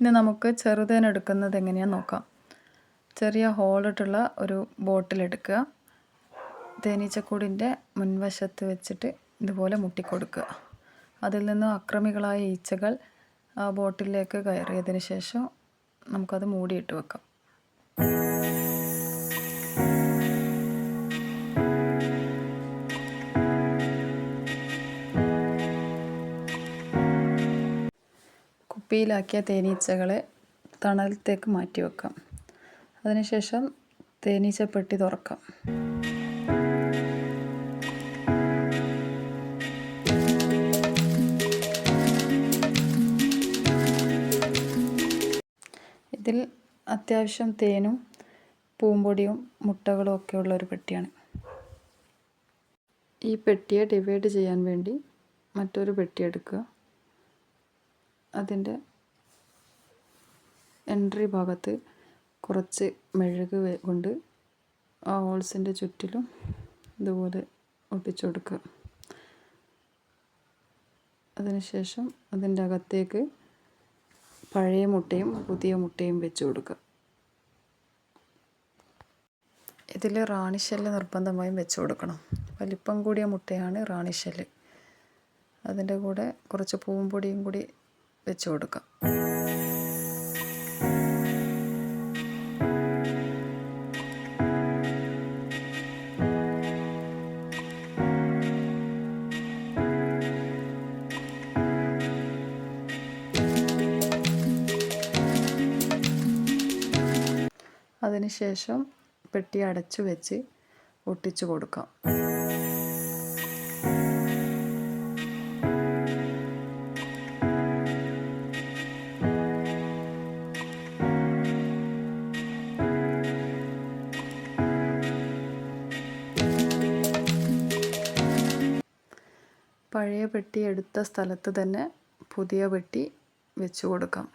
ഇനി നമുക്ക് ചെറുതേൻ എടുക്കുന്നത് എങ്ങനെയാണെന്ന് നോക്കാം. ചെറിയ ഹോളിട്ടുള്ള ഒരു ബോട്ടിൽ എടുക്കുക. തേനീച്ചക്കൂടിന്റെ മുൻവശത്ത് വെച്ചിട്ട് ഇതുപോലെ മുട്ടിക്കൊടുക്കുക. അതിൽ നിന്ന് അക്രമികളായ ഈച്ചകൾ ആ ബോട്ടിലേക്ക് കയറിയതിന് ശേഷം നമുക്കത് മൂടിയിട്ട് വെക്കാം. കുപ്പിയിലാക്കിയ തേനീച്ചകളെ തണലത്തേക്ക് മാറ്റി വെക്കാം അതിനുശേഷം തേനീച്ചപ്പെട്ടി തുറക്കാം. ഇതിൽ അത്യാവശ്യം തേനും പൂമ്പൊടിയും മുട്ടകളും ഒക്കെ ഉള്ള ഒരു പെട്ടിയാണ്. ഈ പെട്ടിയെ ഡിവൈഡ് ചെയ്യാൻ വേണ്ടി മറ്റൊരു പെട്ടി എടുക്കുക. അതിന്റെ എൻട്രി ഭാഗത്ത് കുറച്ച് മെഴുക് കൊണ്ട് ആ ഹോൾസിന്റെ ചുറ്റിലും ഇതുപോലെ ഒട്ടിച്ചു കൊടുക്കുക. അതിനുശേഷം അതിന്റെ അകത്തേക്ക് പഴയ മുട്ടയും പുതിയ മുട്ടയും വെച്ച് കൊടുക്കുക. ഇതിൽ റാണിഷെല്ല് നിർബന്ധമായും വെച്ച് കൊടുക്കണം. വലിപ്പം കൂടിയ മുട്ടയാണ് റാണിഷെല്ല് അതിന്റെ കൂടെ കുറച്ച് പൂമ്പൊടിയും കൂടി വെച്ച് കൊടുക്കാം. അതിനുശേഷം പെട്ടി അടച്ചു വെച്ച് ഒട്ടിച്ചു കൊടുക്കാം. പഴയ പെട്ടി എടുത്ത സ്ഥലത്ത് തന്നെ പുതിയ പെട്ടി വെച്ചു കൊടുക്കാം.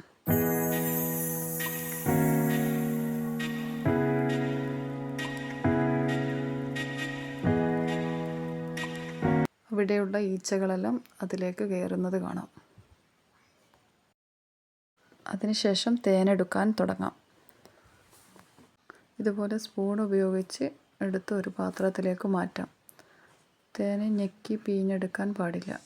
അവിടെയുള്ള ഈച്ചകളെല്ലാം അതിലേക്ക് കയറുന്നത് കാണാം. അതിനുശേഷം തേനെടുക്കാൻ തുടങ്ങാം. ഇതുപോലെ സ്പൂൺ ഉപയോഗിച്ച് എടുത്ത് ഒരു പാത്രത്തിലേക്ക് മാറ്റാം. തേനെ ഞെക്കി പിഴിഞ്ഞെടുക്കാൻ പാടില്ല.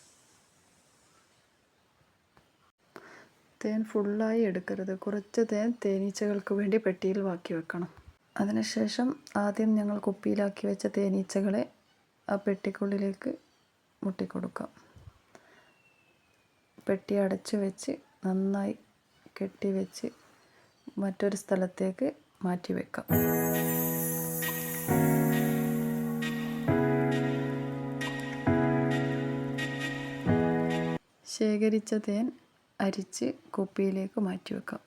തേൻ ഫുള്ളായി എടുക്കരുത്. കുറച്ച് തേൻ തേനീച്ചകൾക്ക് വേണ്ടി പെട്ടിയിൽ ബാക്കി വെക്കണം. അതിനുശേഷം ആദ്യം ഞങ്ങൾ കുപ്പിയിലാക്കി വെച്ച തേനീച്ചകളെ ആ പെട്ടിക്കുള്ളിലേക്ക് മുട്ടിക്കൊടുക്കാം. പെട്ടി അടച്ചു വെച്ച് നന്നായി കെട്ടി വെച്ച് മറ്റൊരു സ്ഥലത്തേക്ക് മാറ്റി വെക്കാം ശേഖരിച്ച തേൻ അരിച്ച് കുപ്പിയിലേക്ക് മാറ്റി വെക്കാം